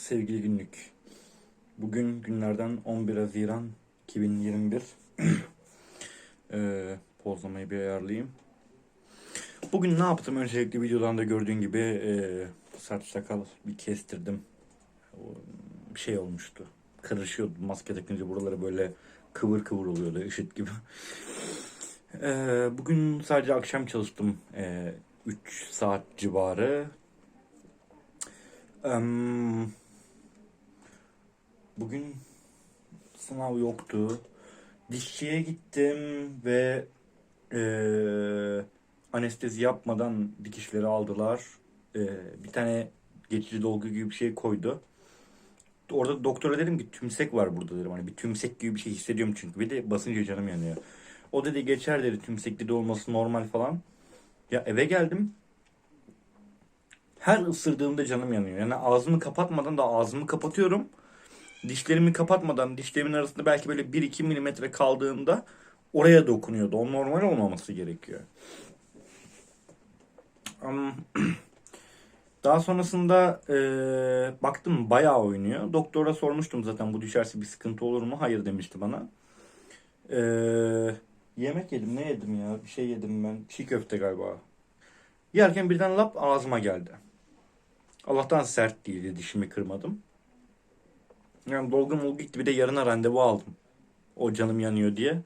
Sevgili günlük. Bugün günlerden 11 Haziran 2021. ee, pozlamayı bir ayarlayayım. Bugün ne yaptım? Öncelikle videodan da gördüğün gibi ee, saç sakal bir kestirdim. Bir şey olmuştu. Karışıyordu. Maske takınca buraları böyle kıvır kıvır oluyordu ışık gibi. Ee, bugün sadece akşam çalıştım. Ee, 3 saat civarı. Em, bugün sınav yoktu. Dişçiye gittim ve eee, anestezi yapmadan dikişleri aldılar. Eee, bir tane geçici dolgu gibi bir şey koydu. Orada doktora dedim ki tümsek var burada dedim. Hani bir tümsek gibi bir şey hissediyorum çünkü. Bir de basınca canım yanıyor. O dedi geçer dedi tümsekli de olması normal falan. Ya eve geldim. Her ısırdığımda canım yanıyor. Yani ağzımı kapatmadan da ağzımı kapatıyorum. Dişlerimi kapatmadan dişlerimin arasında belki böyle 1-2 milimetre kaldığında oraya dokunuyordu. O normal olmaması gerekiyor. Daha sonrasında eee, baktım bayağı oynuyor. Doktora sormuştum zaten bu düşerse bir sıkıntı olur mu? Hayır demişti bana. Eee, yemek yedim ne yedim ya? Bir şey yedim ben. Çiğ köfte galiba. Yerken birden lap ağzıma geldi. Allah'tan sert değildi. Dişimi kırmadım. Yani dolgu molgu gitti. Bir de yarına randevu aldım. O canım yanıyor diye.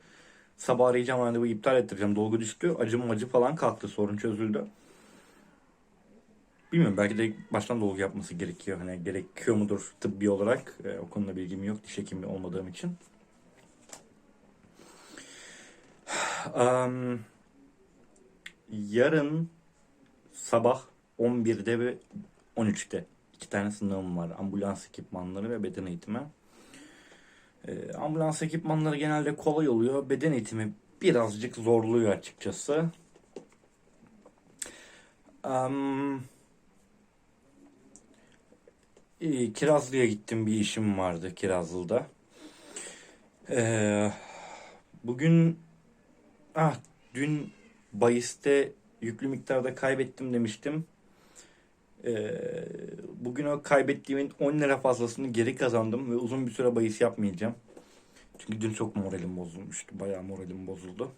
Sabah arayacağım randevu iptal ettireceğim. Dolgu düştü. Acım acı falan kalktı. Sorun çözüldü. Bilmiyorum belki de baştan dolgu yapması gerekiyor. Hani gerekiyor mudur tıbbi olarak? Ee, o konuda bilgim yok. Diş hekimi olmadığım için. Am, yarın sabah 11'de ve 13'te iki tane sınavım var. Ambulans ekipmanları ve beden eğitimi. Ee, ambulans ekipmanları genelde kolay oluyor. Beden eğitimi birazcık zorluyor açıkçası. Am, iyi, Kirazlı'ya gittim bir işim vardı Kirazlı'da. Ee, bugün ah dün bahiste yüklü miktarda kaybettim demiştim. Ee, bugün o kaybettiğimin 10 lira fazlasını geri kazandım ve uzun bir süre bahis yapmayacağım. Çünkü dün çok moralim bozulmuştu. Bayağı moralim bozuldu.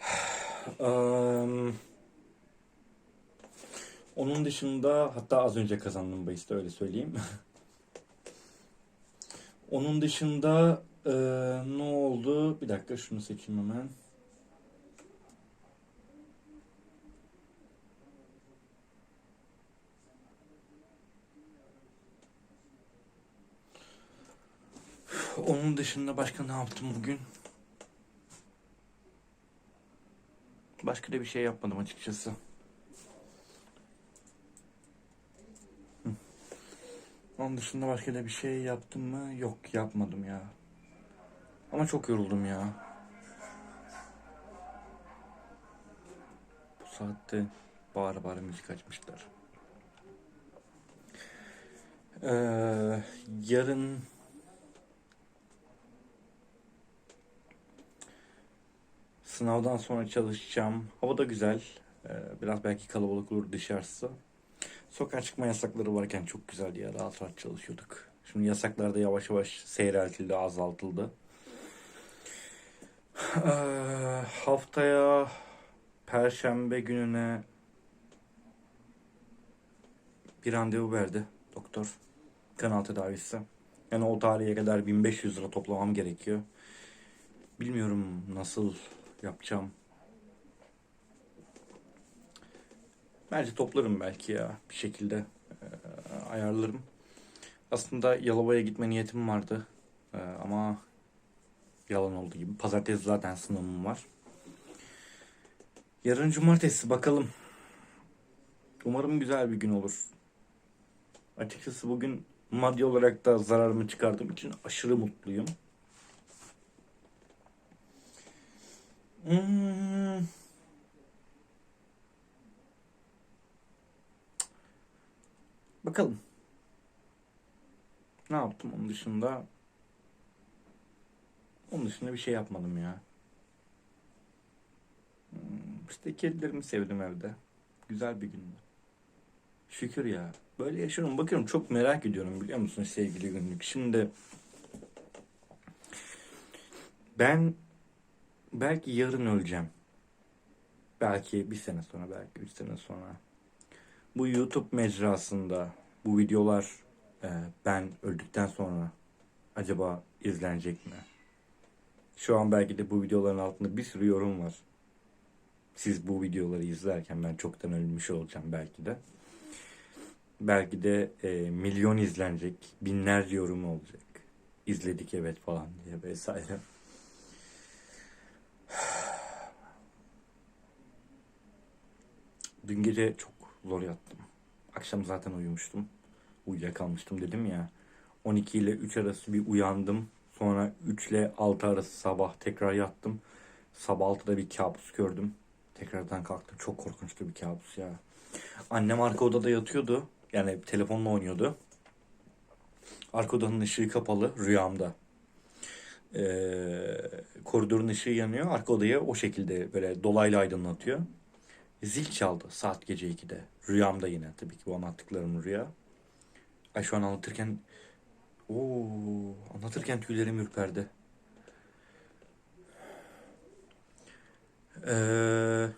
Eee, onun dışında hatta az önce kazandım bahiste öyle söyleyeyim. Onun dışında eee, ne oldu? Bir dakika şunu seçeyim hemen. Onun dışında başka ne yaptım bugün? Başka da bir şey yapmadım açıkçası. Onun dışında başka da bir şey yaptım mı? Yok yapmadım ya. Ama çok yoruldum ya. Bu saatte bağıra bağıra müzik açmışlar. Ee, yarın Sınavdan sonra çalışacağım. Hava da güzel. Ee, biraz belki kalabalık olur dışarısı. Sokağa çıkma yasakları varken çok güzel ya. Rahat rahat çalışıyorduk. Şimdi yasaklar da yavaş yavaş seyreltildi, azaltıldı. Ee, haftaya Perşembe gününe bir randevu verdi doktor. Kanal tedavisi. Yani o tarihe kadar 1500 lira toplamam gerekiyor. Bilmiyorum nasıl yapacağım. Bence toplarım belki ya bir şekilde Ee, ayarlarım. Aslında Yalova'ya gitme niyetim vardı Ee, ama yalan oldu gibi. Pazartesi zaten sınavım var. Yarın cumartesi bakalım. Umarım güzel bir gün olur. Açıkçası bugün maddi olarak da zararımı çıkardığım için aşırı mutluyum. Hmm. Bakalım. Ne yaptım onun dışında? Onun dışında bir şey yapmadım ya. Hmm, İşte kedilerimi sevdim evde. Güzel bir gündü. Şükür ya. Böyle yaşıyorum. Bakıyorum çok merak ediyorum biliyor musun sevgili günlük. Şimdi ben belki yarın öleceğim. Belki bir sene sonra, belki üç sene sonra. Bu YouTube mecrasında bu videolar e, ben öldükten sonra acaba izlenecek mi? Şu an belki de bu videoların altında bir sürü yorum var. Siz bu videoları izlerken ben çoktan ölmüş olacağım belki de. Belki de e, milyon izlenecek, binlerce yorum olacak. İzledik evet falan diye vesaire. Dün gece çok zor yattım. Akşam zaten uyumuştum. Uyuyakalmıştım dedim ya. 12 ile 3 arası bir uyandım. Sonra 3 ile 6 arası sabah tekrar yattım. Sabah 6'da bir kabus gördüm. Tekrardan kalktım. Çok korkunçtu bir kabus ya. Annem arka odada yatıyordu. Yani telefonla oynuyordu. Arka odanın ışığı kapalı rüyamda. Ee, koridorun ışığı yanıyor. Arka odayı o şekilde böyle dolaylı aydınlatıyor. Zil çaldı saat gece 2'de. Rüyamda yine tabii ki bu anlattıklarım rüya. Ay şu an anlatırken Oo, anlatırken tüylerim ürperdi. Ee,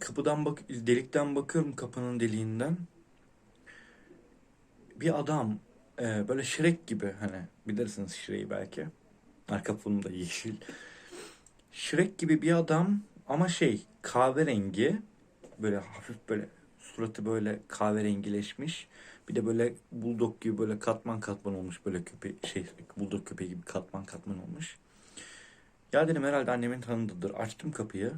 kapıdan bak delikten bakıyorum kapının deliğinden. Bir adam e, böyle Shrek gibi hani bilirsiniz Shrek'i belki. Arka fonum da yeşil. Shrek gibi bir adam ama şey kahverengi böyle hafif böyle suratı böyle kahverengileşmiş. Bir de böyle bulldog gibi böyle katman katman olmuş böyle köpe şey bulldog köpeği gibi katman katman olmuş. Ya dedim herhalde annemin tanıdığıdır. Açtım kapıyı.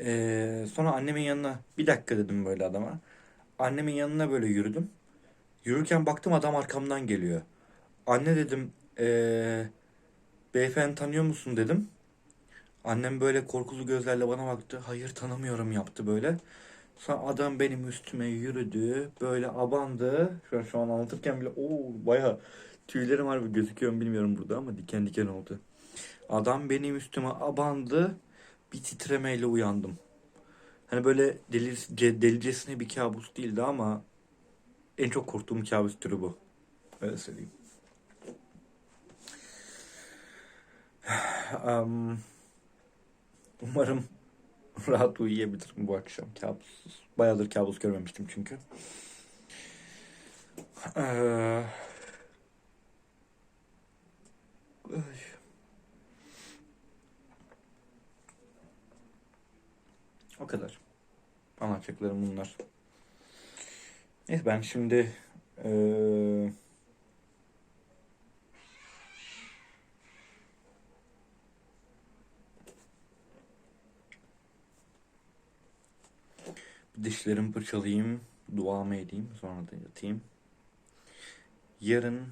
Ee, sonra annemin yanına bir dakika dedim böyle adama. Annemin yanına böyle yürüdüm. Yürürken baktım adam arkamdan geliyor. Anne dedim ee, beyefendi tanıyor musun dedim. Annem böyle korkulu gözlerle bana baktı. Hayır tanımıyorum yaptı böyle. Sonra adam benim üstüme yürüdü. Böyle abandı. Şu an, şu an anlatırken bile o baya tüylerim var gözüküyor mu bilmiyorum burada ama diken diken oldu. Adam benim üstüme abandı. Bir titremeyle uyandım. Hani böyle deli, ce- delicesine bir kabus değildi ama en çok korktuğum kabus türü bu. Öyle söyleyeyim. Am, umarım rahat uyuyabilirim bu akşam kabussuz. Bayağıdır kabus görmemiştim çünkü. Ee. O kadar. Anlatacaklarım bunlar. Neyse ben şimdi eee dişlerimi fırçalayayım, duamı edeyim, sonra da yatayım. Yarın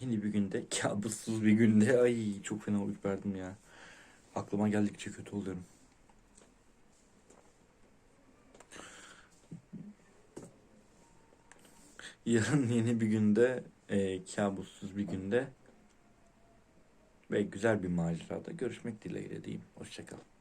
yeni bir günde, kabussuz bir günde, ay çok fena ürperdim ya. Aklıma geldikçe kötü oluyorum. Yarın yeni bir günde, e, kabussuz bir günde ve güzel bir macerada görüşmek dileğiyle diyeyim. Hoşçakalın.